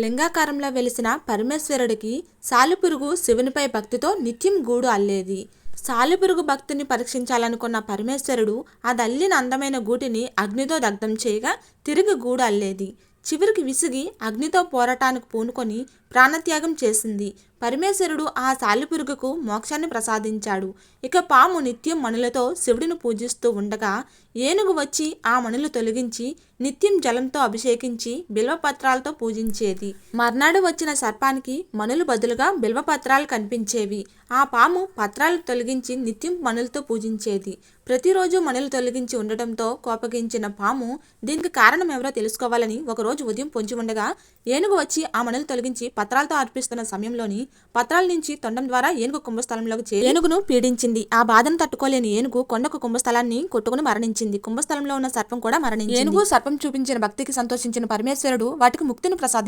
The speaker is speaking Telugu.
లింగాకారంలో వెలిసిన పరమేశ్వరుడికి సాలిపురుగు శివునిపై భక్తితో నిత్యం గూడు అల్లేది. సాలిపురుగు భక్తిని పరీక్షించాలనుకున్న పరమేశ్వరుడు అది అల్లిన అందమైన గూటిని అగ్నితో దగ్ధం చేయగా తిరిగి గూడు అల్లేది. చివరికి విసిగి అగ్నితో పోరాటానికి పూనుకొని ప్రాణత్యాగం చేసింది. పరమేశ్వరుడు ఆ సాలిపురుగుకు మోక్షాన్ని ప్రసాదించాడు. ఇక పాము నిత్యం మణులతో శివుడిని పూజిస్తూ ఉండగా ఏనుగు వచ్చి ఆ మణులు తొలగించి నిత్యం జలంతో అభిషేకించి బిల్వపత్రాలతో పూజించేది. మర్నాడు వచ్చిన సర్పానికి మణులు బదులుగా బిల్వపత్రాలు కనిపించేవి. ఆ పాము పత్రాలు తొలగించి నిత్యం మణులతో పూజించేది. ప్రతిరోజు మణులు తొలగించి ఉండటంతో కోపగించిన పాము దీనికి కారణం ఎవరో తెలుసుకోవాలని ఒకరోజు ఉదయం పొంచి ఉండగా ఏనుగు వచ్చి ఆ మణులు తొలగించి పత్రాలతో అర్పిస్తున్న సమయంలోని పత్రాల నుంచి తొండం ద్వారా ఏనుగు కుంభస్థలంలోకి చేరి ఏనుగును పీడించింది. ఆ బాధను తట్టుకోలేని ఏనుగు కొండకు కుంభస్థలాన్ని కొట్టుకుని మరణించింది. కుంభస్థలంలో ఉన్న సర్పం కూడా మరణించింది. ఏనుగు సర్పం చూపించిన భక్తికి సంతోషించిన పరమేశ్వరుడు వాటికి ముక్తిని ప్రసాదించాడు.